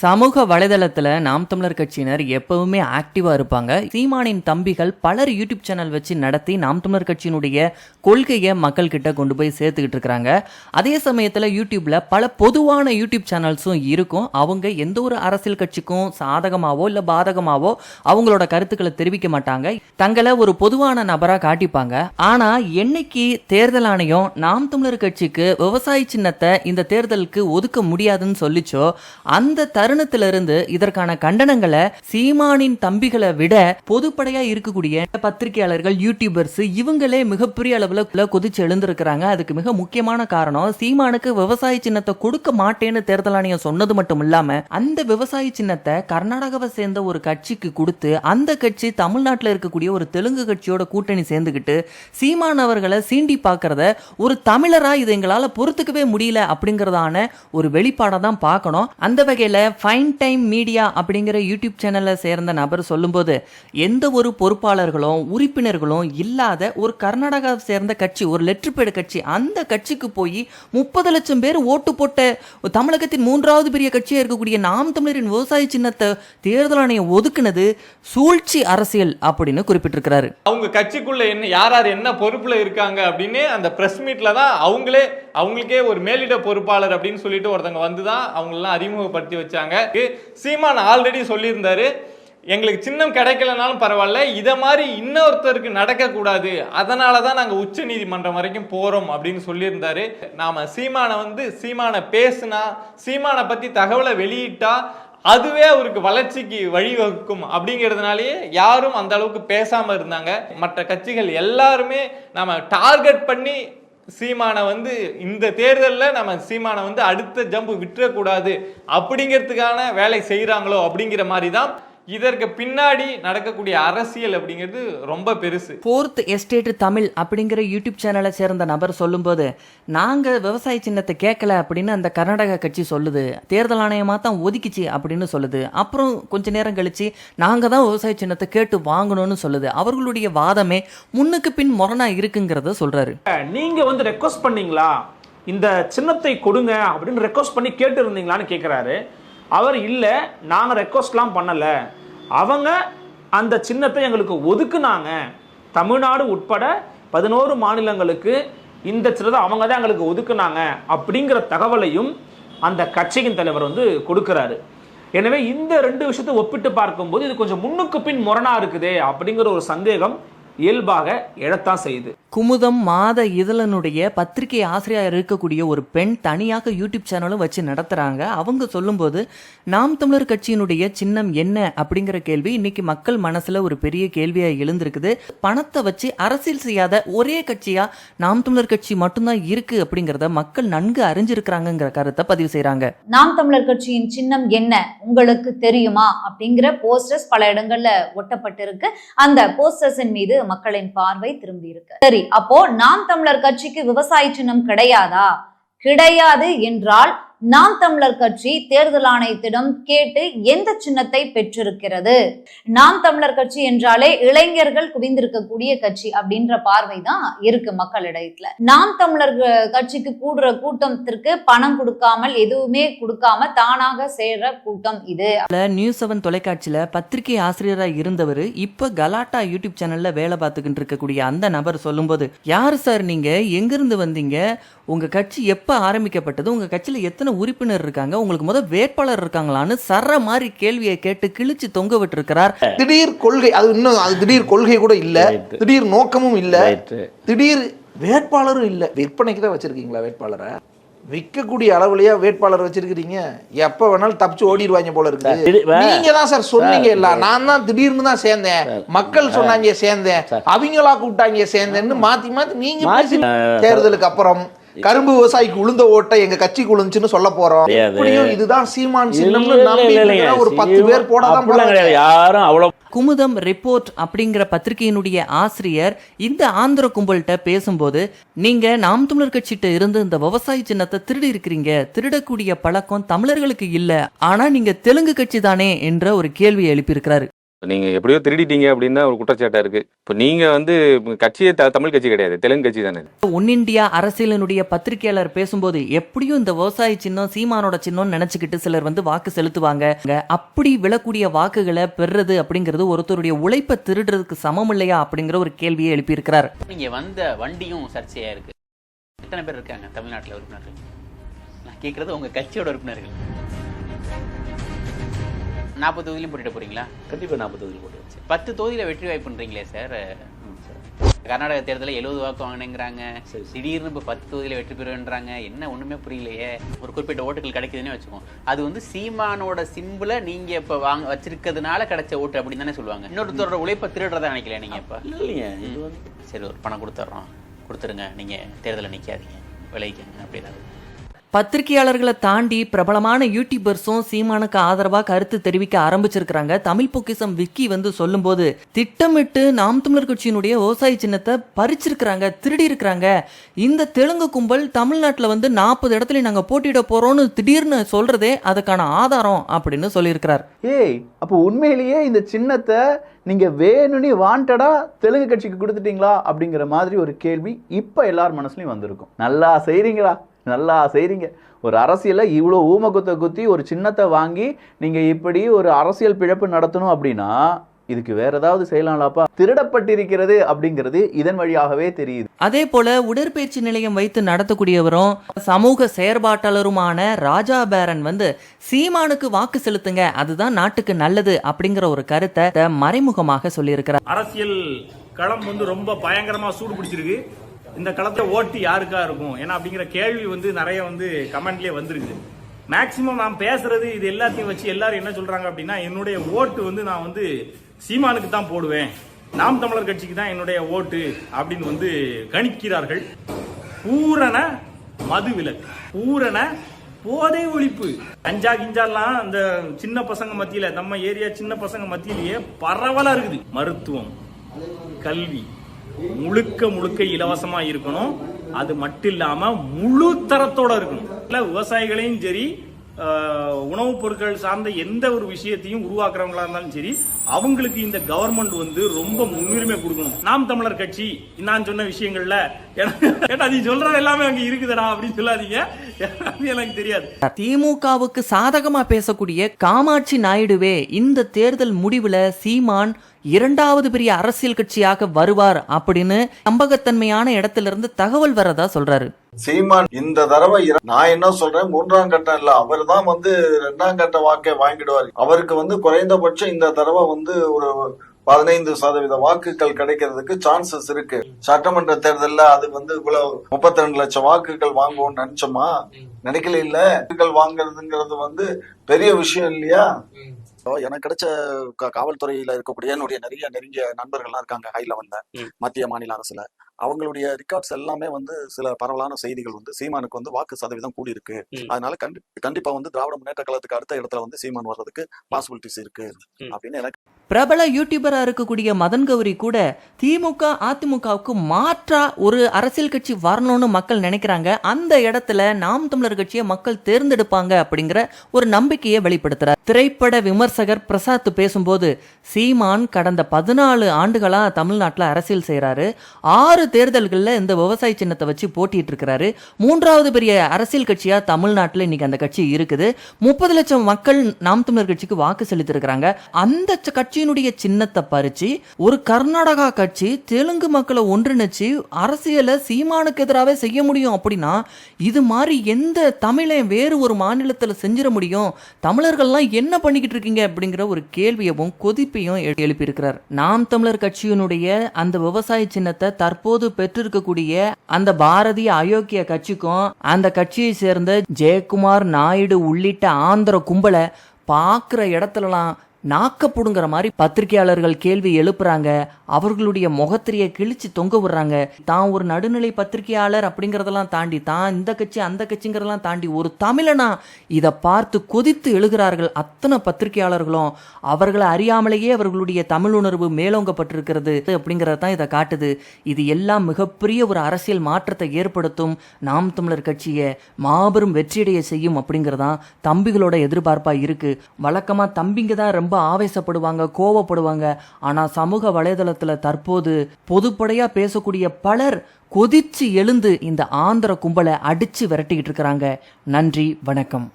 சமூக வலைதளத்தில் நாம் தமிழர் கட்சியினர் எப்பவுமே ஆக்டிவா இருப்பாங்க. சீமானின் தம்பிகள் பலர் யூடியூப் சேனல் வச்சு நடத்தி நாம் தமிழர் கட்சியினுடைய கொள்கையை மக்கள் கிட்ட கொண்டு போய் சேர்த்துக்கிட்டு இருக்கிறாங்க. அதே சமயத்தில் யூடியூப்ல பல பொதுவான யூடியூப் சேனல்ஸும் இருக்கும். அவங்க எந்த ஒரு அரசியல் கட்சிக்கும் சாதகமாவோ இல்லை பாதகமாவோ அவங்களோட கருத்துக்களை தெரிவிக்க மாட்டாங்க. தங்களை ஒரு பொதுவான நபராக காட்டிப்பாங்க. ஆனா என்னைக்கு தேர்தல் ஆணையம் நாம் தமிழர் கட்சிக்கு விவசாய சின்னத்தை இந்த தேர்தலுக்கு ஒதுக்க முடியாதுன்னு சொல்லிச்சோ அந்த தருணத்திலிருந்து இதற்கான கண்டனங்களை சீமானின் தம்பிகளை விட பொதுப்படையா இருக்கக்கூடிய பத்திரிகையாளர்கள் யூடியூபர்ஸ் இவங்களே மிகப்பெரிய அளவுல கொதிச்சு எழுந்திருக்கிறாங்க. அதுக்கு மிக முக்கியமான காரணம் சீமானுக்கு விவசாய சின்னத்தை கொடுக்க மாட்டேன்னு தேர்தல் ஆணையம் சொன்னது மட்டும் இல்லாம அந்த விவசாய சின்னத்தை கர்நாடகாவை சேர்ந்த ஒரு கட்சிக்கு கொடுத்து அந்த கட்சி தமிழ்நாட்டில் இருக்கக்கூடிய ஒரு தெலுங்கு கட்சியோட கூட்டணி சேர்ந்துக்கிட்டு சீமான் அவர்களை சீண்டி பார்க்கறத ஒரு தமிழரா இது எங்களால பொறுத்துக்கவே முடியல அப்படிங்கறதான ஒரு வெளிப்பாடை தான் பார்க்கணும். அந்த வகையில ஃபைன் டைம் மீடியா அப்படிங்கிற யூடியூப் சேனலில் சேர்ந்த நபர் சொல்லும்போது எந்த ஒரு பொறுப்பாளர்களும் உறுப்பினர்களும் இல்லாத ஒரு கர்நாடகாவை சேர்ந்த கட்சி ஒரு லெட்டர் பேடு கட்சி அந்த கட்சிக்கு போய் முப்பது லட்சம் பேர் ஓட்டு போட்ட தமிழகத்தின் மூன்றாவது பெரிய கட்சியாக இருக்கக்கூடிய நாம் தமிழரின் விவசாய சின்னத்தை தேர்தல் ஆணையம் ஒதுக்குனது சூழ்ச்சி அரசியல் அப்படின்னு குறிப்பிட்டிருக்கிறாரு. அவங்க கட்சிக்குள்ள என்ன யார் யார் என்ன பொறுப்புல இருக்காங்க அப்படின்னு அந்த பிரஸ் மீட்ல தான் அவங்களே அவங்களுக்கே ஒரு மேலிட பொறுப்பாளர் அப்படின்னு சொல்லிட்டு ஒருத்தங்க வந்து தான் அவங்களெல்லாம் அறிமுகப்படுத்தி வச்சாங்க. சீமான் ஆல்ரெடி சொல்லியிருந்தாரு. எங்களுக்கு சின்னம் கிடைக்கலனாலும் பரவாயில்ல. இதை மாதிரி இன்னொருத்தருக்கு நடக்கக்கூடாது. அதனால தான் நாங்கள் உச்ச நீதிமன்றம் வரைக்கும் போகிறோம் அப்படின்னு சொல்லியிருந்தாரு. நாம் சீமானை வந்து சீமானை பேசுனா சீமானை பற்றி தகவலை வெளியிட்டா அதுவே அவருக்கு வளர்ச்சிக்கு வழிவகுக்கும் அப்படிங்கிறதுனாலேயே யாரும் அந்த அளவுக்கு பேசாமல் இருந்தாங்க. மற்ற கட்சிகள் எல்லாருமே நம்ம டார்கெட் பண்ணி சீமானை வந்து இந்த தேர்தலில் நம்ம சீமானை வந்து அடுத்த ஜம்பு விட்டுறக்கூடாது. அப்படிங்கிறதுக்கான வேலை செய்கிறாங்களோ அப்படிங்கிற மாதிரி தான் இதற்கு பின்னாடி நடக்கக்கூடிய அரசியல் அப்படிங்கிறது ரொம்ப பெருசு. ஃபோர்த் எஸ்டேட் தமிழ் அப்படிங்கிற யூடியூப் சேனலை சேர்ந்த நபர் சொல்லும்போது நாங்கள் விவசாய சின்னத்தை கேட்கல அப்படின்னு அந்த கர்நாடகா கட்சி சொல்லுது. தேர்தல் ஆணையமாக தான் ஒதுக்கிச்சு அப்படின்னு சொல்லுது. அப்புறம் கொஞ்ச நேரம் கழிச்சு நாங்கள் தான் விவசாய சின்னத்தை கேட்டு வாங்கணும்னு சொல்லுது. அவர்களுடைய வாதமே முன்னுக்கு பின் முரணா இருக்குங்கிறத சொல்றாரு. நீங்க வந்து ரெக்வஸ்ட் பண்ணீங்களா? இந்த சின்னத்தை கொடுங்க அப்படின்னு ரெக்வஸ்ட் பண்ணி கேட்டு இருந்தீங்களான்னு கேட்குறாரு அவர் இல்லை நாங்கள் ரெக்வஸ்ட்லாம் பண்ணலை. அவங்க அந்த சின்னத்தை எங்களுக்கு ஒதுக்குனாங்க. தமிழ்நாடு உட்பட பதினோரு மாநிலங்களுக்கு இந்த சின்னத்தை அவங்க தான் எங்களுக்கு ஒதுக்குனாங்க அப்படிங்கிற தகவலையும் அந்த கட்சியின் தலைவர் வந்து கொடுக்குறாரு. எனவே இந்த ரெண்டு விஷயத்தை ஒப்பிட்டு பார்க்கும்போது இது கொஞ்சம் முன்னுக்கு பின் முரணா இருக்குதே அப்படிங்கிற ஒரு சந்தேகம் இயல்பாக எழத்தான் செய்யுது. குமுதம் மாத இதழனுடைய பத்திரிகை ஆசிரியர் இருக்கக்கூடிய ஒரு பெண் தனியாக யூடியூப் சேனலும் வச்சு நடத்துறாங்க. அவங்க சொல்லும்போது நாம் தமிழர் கட்சியினுடைய சின்னம் என்ன? அப்படிங்கிற கேள்வி இன்னைக்கு மக்கள் மனசுல ஒரு பெரிய கேள்வியா எழுந்திருக்குது. பணத்தை வச்சு அரசியல் செய்யாத ஒரே கட்சியா நாம் தமிழர் கட்சி மட்டும்தான் இருக்கு அப்படிங்கறத மக்கள் நன்கு அறிஞ்சிருக்கிறாங்கிற கருத்தை பதிவு செய்றாங்க. நாம் தமிழர் கட்சியின் சின்னம் என்ன? உங்களுக்கு தெரியுமா? அப்படிங்கிற போஸ்டர்ஸ் பல இடங்கள்ல ஒட்டப்பட்டிருக்கு. அந்த போஸ்டர்ஸின் மீது மக்களின் பார்வை திரும்பி இருக்கு சரி அப்போ நாம் தமிழர் கட்சிக்கு விவசாய சின்னம் கிடையாதா? கிடையாது என்றால் நாம் தமிழர் கட்சி தேர்தல் ஆணையத்திடம் கேட்டு எந்த சின்னத்தை பெற்றிருக்கிறது? நாம் தமிழர் கட்சி என்றாலே இளைஞர்கள் குவிந்திருக்கக்கூடிய கட்சி அப்படின்ற பார்வை தான் இருக்கு மக்களிடத்துல நாம் தமிழர் கட்சிக்கு கூடுற கூட்டத்திற்கு பணம் கொடுக்காமல் எதுவுமே கொடுக்காம தானாக சேர்ற கூட்டம் இது. நியூஸ் செவன் தொலைக்காட்சியில பத்திரிகை ஆசிரியரா இருந்தவர் இப்ப கலாட்டா யூடியூப் சேனல்ல வேலை பார்த்துக்கிட்டு இருக்கக்கூடிய அந்த நபர் சொல்லும்போது யார் சார் நீங்க? எங்கிருந்து வந்தீங்க? உங்க கட்சி எப்ப ஆரம்பிக்கப்பட்டது? உங்க கட்சியில எத்தனை உறுப்பினர் இருக்காங்க. உங்களுக்கு முத வேட்பாளர் இருக்காங்களான்னு சர்ற மாதிரி கேள்வியை கேட்டு கிழிச்சு தொங்க விட்டுருக்கிறார். திடீர் கொள்கை அது இன்னும் அது திடீர் கொள்கை கூட இல்ல. திடீர் நோக்கமும் இல்ல. திடீர் வேட்பாளரும் இல்ல. விற்பனைக்கு தான் வச்சிருக்கீங்களா வேட்பாளரை? விற்கக்கூடிய அளவுலயா வேட்பாளர் வச்சிருக்கிறீங்க. எப்ப வேணாலும் தப்பிச்சு ஓடிடுவாங்க போல வே- நீங்க தான் சார் சொன்னீங்க இல்ல நான் தான் திடீர்னு தான் சேர்ந்தேன். மக்கள் சொன்னாங்க சேர்ந்தேன். அவங்களா கூப்பிட்டாங்க சேர்ந்தேன்னு மாத்தி மாத்தி நீங்க தேர்தலுக்கு அப்புறம் கரும்பு விவசாயிக்கு உளுந்த ஓட்டை எங்க கட்சிக்கு உளுந்துச்சுன்னு சொல்ல போறோம். எப்படியும் இதுதான் சீமான் சின்னம்னு நம்பி. ஒரு பத்து பேர் போடாதான் கிடையாது. யாரும் அவ்வளோ குமுதம் ரிப்போர்ட் அப்படிங்கிற பத்திரிகையினுடைய ஆசிரியர் இந்த ஆந்திர கும்பல்கிட்ட பேசும்போது நீங்க நாம் தமிழர் கட்சிகிட்ட இருந்து இந்த விவசாய சின்னத்தை திருடி இருக்கிறீங்க. திருடக்கூடிய பழக்கம் தமிழர்களுக்கு இல்ல. ஆனா நீங்க தெலுங்கு கட்சி தானே? என்ற ஒரு கேள்வியை எழுப்பியிருக்கிறாரு. நீங்க எப்படியோ திருடிட்டீங்க அப்படின்னு ஒரு குற்றச்சாட்டா இருக்கு. இப்போ நீங்க வந்து கட்சியே த- தமிழ் கட்சி கிடையாது. தெலுங்கு கட்சி தானே ஒன் இந்தியா அரசியலினுடைய பத்திரிகையாளர் பேசும்போது எப்படியும் இந்த விவசாய சின்னம் சீமானோட சின்னம்னு நினைச்சுக்கிட்டு சிலர் வந்து வாக்கு செலுத்துவாங்க. அப்படி விழக்கூடிய வாக்குகளை பெறுறது அப்படிங்கிறது ஒருத்தருடைய உழைப்பை திருடுறதுக்கு சமம் இல்லையா அப்படிங்கிற ஒரு கேள்வியை எழுப்பியிருக்கிறார். இங்கே வந்த வண்டியும் சர்ச்சையாக இருக்கு. எத்தனை பேர் இருக்காங்க? தமிழ்நாட்டில் உறுப்பினர்கள். நான் கேட்குறது உங்கள் கட்சியோட உறுப்பினர்கள். நாற்பது தொகுதியிலும் போட்டிட்டு போறீங்களா? கண்டிப்பாக நாற்பது தொகுதியில் போட்டு வச்சு பத்து தொகுதியில் வெற்றி வாய்ப்புன்றீங்களே சார்? கர்நாடக தேர்தலில் எழுபது வாக்கு வாங்கினேங்கிறாங்க. திடீர்னு இப்போ பத்து தொகுதியில் வெற்றி பெறுவேன்றாங்க. என்ன ஒன்றுமே புரியலையே. ஒரு குறிப்பிட்ட ஓட்டுகள் கிடைக்குதுன்னு வச்சுக்கோம் அது வந்து சீமானோட சிம்பிளை நீங்கள் இப்போ வாங்க வச்சிருக்கிறதுனால கிடைச்ச ஓட்டு அப்படின்னு தானே சொல்லுவாங்க. இன்னொருத்தரோட உழைப்பை திருடுறதா நினைக்கல நீங்கள் இப்போ? இல்லைங்க. சரி ஒரு பணம் கொடுத்துட்றோம் கொடுத்துருங்க. நீங்கள் தேர்தலில் நிற்காதீங்க விளைவிக்கங்க அப்படின்னு பத்திரிகையாளர்களை தாண்டி பிரபலமான யூடியூபர்ஸும் சீமானுக்கு ஆதரவா கருத்து தெரிவிக்க ஆரம்பிச்சிருக்கிறாங்க. தமிழ் பொக்கிசம் விக்கி வந்து சொல்லும்போது திட்டமிட்டு நாம் தமிழர் கட்சியினுடைய விவசாய சின்னத்தை பறிச்சிருக்கிறாங்க திருடி இருக்கிறாங்க இந்த தெலுங்கு கும்பல் தமிழ்நாட்டில் வந்து நாற்பது இடத்துல நாங்க போட்டியிட போறோம்னு திடீர்னு சொல்றதே அதுக்கான ஆதாரம் அப்படின்னு சொல்லியிருக்கிறார். ஏய் அப்போ உண்மையிலேயே இந்த சின்னத்தை நீங்க வேணும்னு வாண்டடா தெலுங்கு கட்சிக்கு கொடுத்துட்டீங்களா அப்படிங்கிற மாதிரி ஒரு கேள்வி இப்போ எல்லார் மனசுலயும் வந்திருக்கும். நல்லா செய்றீங்களா? நல்லா செய்றீங்க. ஒரு அரசியல இவ்வளோ ஊமக்குத்தை குத்தி ஒரு சின்னத்தை வாங்கி நீங்க இப்படி ஒரு அரசியல் பிழப்பு நடத்தணும் அப்படின்னா இதுக்கு வேற ஏதாவது செய்யலாம்லாப்பா? திருடப்பட்டிருக்கிறது அப்படிங்கிறது இதன் வழியாகவே தெரியுது. அதே போல உடற்பயிற்சி நிலையம் வைத்து நடத்தக்கூடியவரும் சமூக செயற்பாட்டாளருமான ராஜா பேரன் வந்து சீமானுக்கு வாக்கு செலுத்துங்க அதுதான் நாட்டுக்கு நல்லது அப்படிங்கிற ஒரு கருத்தை மறைமுகமாக சொல்லியிருக்கிறார். அரசியல் களம் வந்து ரொம்ப பயங்கரமா சூடு பிடிச்சிருக்கு. இந்த களத்தில் ஓட்டு யாருக்கா இருக்கும்? ஏன்னா அப்படிங்கிற கேள்வி வந்து நிறைய வந்து கமெண்ட்லேயே வந்துருக்குது மேக்சிமம் நான் பேசுறது இது எல்லாத்தையும் வச்சு எல்லாரும் என்ன சொல்றாங்க அப்படின்னா என்னுடைய ஓட்டு வந்து நான் வந்து சீமானுக்கு தான் போடுவேன். நாம் தமிழர் கட்சிக்கு தான் என்னுடைய ஓட்டு அப்படின்னு வந்து கணிக்கிறார்கள். பூரண மது விலக்கு பூரண போதை ஒழிப்பு. கஞ்சா கிஞ்சாலாம் அந்த சின்ன பசங்க மத்தியில நம்ம ஏரியா சின்ன பசங்க மத்தியிலேயே பரவலா இருக்குது. மருத்துவம் கல்வி முழுக்க முழுக்க இலவசமா இருக்கணும். அது மட்டும் இல்லாம முழு தரத்தோட இருக்கணும். இல்ல விவசாயிகளையும் சரி உணவுப் பொருட்கள் சார்ந்த எந்த ஒரு விஷயத்தையும் உருவாக்குறவங்களா இருந்தாலும் சரி அவங்களுக்கு இந்த கவர்மெண்ட் வந்து ரொம்ப முன்னுரிமை கொடுக்கணும். நாம் தமிழர் கட்சி நான் சொன்ன விஷயங்கள்ல ஏன்னா நீ சொல்ற எல்லாமே அங்க இருக்குதுடா அப்படின்னு சொல்லாதீங்க. அது எனக்கு தெரியாது. திமுகவுக்கு சாதகமா பேசக்கூடிய காமாட்சி நாயுடுவே இந்த தேர்தல் முடிவுல சீமான் இரண்டாவது பெரிய அரசியல் கட்சியாக வருவார் அப்படின்னு நம்பகத்தன்மையான இடத்துல இருந்து தகவல் வரதா சொல்றாரு. சீமான் இந்த தடவை நான் என்ன சொல்றேன்? மூன்றாம் கட்டம் இல்ல அவர் தான் வந்து ரெண்டாம் கட்ட வாக்கை வாங்கிடுவார். அவருக்கு வந்து குறைந்தபட்சம் இந்த தடவை வந்து ஒரு பதினைந்து சதவீத வாக்குகள் கிடைக்கிறதுக்கு சான்சஸ் இருக்கு. சட்டமன்ற தேர்தல்ல அது வந்து இவ்வளவு முப்பத்தி ரெண்டு லட்சம் வாக்குகள் வாங்குவோம்னு நினைச்சோமா? நினைக்கல இல்ல? வாங்குறதுங்கிறது வந்து பெரிய விஷயம் இல்லையா? எனக்கு கிடைச்ச காவல்துறையில இருக்கக்கூடிய என்னுடைய நிறைய நெருங்கிய நண்பர்கள்லாம் இருக்காங்க ஹை லெவல்ல மத்திய மாநில அரசுல. அவங்களுடைய ரெக்கார்ட்ஸ் எல்லாமே வந்து சில பரவலான செய்திகள் வந்து சீமானுக்கு வந்து வாக்கு சதவீதம் கூடி இருக்கு அதனால கண்டி கண்டிப்பா வந்து திராவிட முன்னேற்ற கழகத்துக்கு அடுத்த இடத்துல வந்து சீமான் வர்றதுக்கு பாசிபிலிட்டிஸ் இருக்கு அப்படின்னு எனக்கு பிரபல யூடியூபரா இருக்கக்கூடிய மதன் கௌரி கூட திமுக அதிமுகவுக்கு மாற்றா ஒரு அரசியல் கட்சி வரணும்னு மக்கள் நினைக்கிறாங்க. அந்த இடத்துல நாம் தமிழர் கட்சியை மக்கள் தேர்ந்தெடுப்பாங்க அப்படிங்கிற ஒரு நம்பிக்கையை வெளிப்படுத்துறார். திரைப்பட விமர்சகர் பிரசாத் பேசும்போது சீமான் கடந்த பதினாலு ஆண்டுகளா தமிழ்நாட்டில் அரசியல் செய்றாரு. ஆறு தேர்தல்களில் இந்த விவசாய சின்னத்தை வச்சு போட்டிட்டு இருக்கிறாரு. மூன்றாவது பெரிய அரசியல் கட்சியா தமிழ்நாட்டில் இன்னைக்கு அந்த கட்சி இருக்குது. முப்பது லட்சம் மக்கள் நாம் தமிழர் கட்சிக்கு வாக்கு செலுத்திருக்கிறாங்க அந்த கட்சியினுடைய சின்னத்தை பறிச்சு ஒரு கர்நாடகா கட்சி தெலுங்கு மக்களை ஒன்றிணைச்சு அரசியலை சீமானுக்கு எதிராகவே செய்ய முடியும் அப்படின்னா இது மாதிரி எந்த தமிழை வேறு ஒரு மாநிலத்தில் செஞ்சிட முடியும்? தமிழர்கள்லாம் என்ன பண்ணிக்கிட்டு இருக்கீங்க? அப்படிங்கிற ஒரு கேள்வியவும் கொதிப்பையும் எழுப்பியிருக்கிறார். நாம் தமிழர் கட்சியினுடைய அந்த விவசாய சின்னத்தை தற்போது பெற்றிருக்கக்கூடிய அந்த பாரதிய அயோக்கிய கட்சிக்கும் அந்த கட்சியை சேர்ந்த ஜெயக்குமார் நாயுடு உள்ளிட்ட ஆந்திர கும்பலை பார்க்குற இடத்துலலாம் நாக்கப்புடுங்கிற மாதிரி பத்திரிகையாளர்கள் கேள்வி எழுப்புறாங்க. அவர்களுடைய முகத்திரிய கிழிச்சு தொங்க விடுறாங்க. தான் ஒரு நடுநிலை பத்திரிகையாளர் அப்படிங்கிறதெல்லாம் தாண்டி தான் இந்த கட்சி அந்த கட்சிங்கிறதெல்லாம் தாண்டி ஒரு தமிழனா இதை பார்த்து கொதித்து எழுகிறார்கள் அத்தனை பத்திரிகையாளர்களும். அவர்களை அறியாமலேயே அவர்களுடைய தமிழ் உணர்வு மேலோங்கப்பட்டிருக்கிறது அப்படிங்கிறது தான் இதை காட்டுது. இது எல்லாம் மிகப்பெரிய ஒரு அரசியல் மாற்றத்தை ஏற்படுத்தும் நாம் தமிழர் கட்சியை மாபெரும் வெற்றியடைய செய்யும் அப்படிங்கிறதான் தம்பிகளோட எதிர்பார்ப்பா இருக்கு. வழக்கமா தம்பிங்க தான் ரொம்ப ரொம்ப ஆவேசப்படுவாங்க கோவப்படுவாங்க. ஆனா சமூக வலைதளத்துல தற்போது பொதுப்படையா பேசக்கூடிய பலர் கொதிச்சு எழுந்து இந்த ஆந்திர கும்பலை அடிச்சு விரட்டிக்கிட்டு இருக்கிறாங்க. நன்றி வணக்கம்.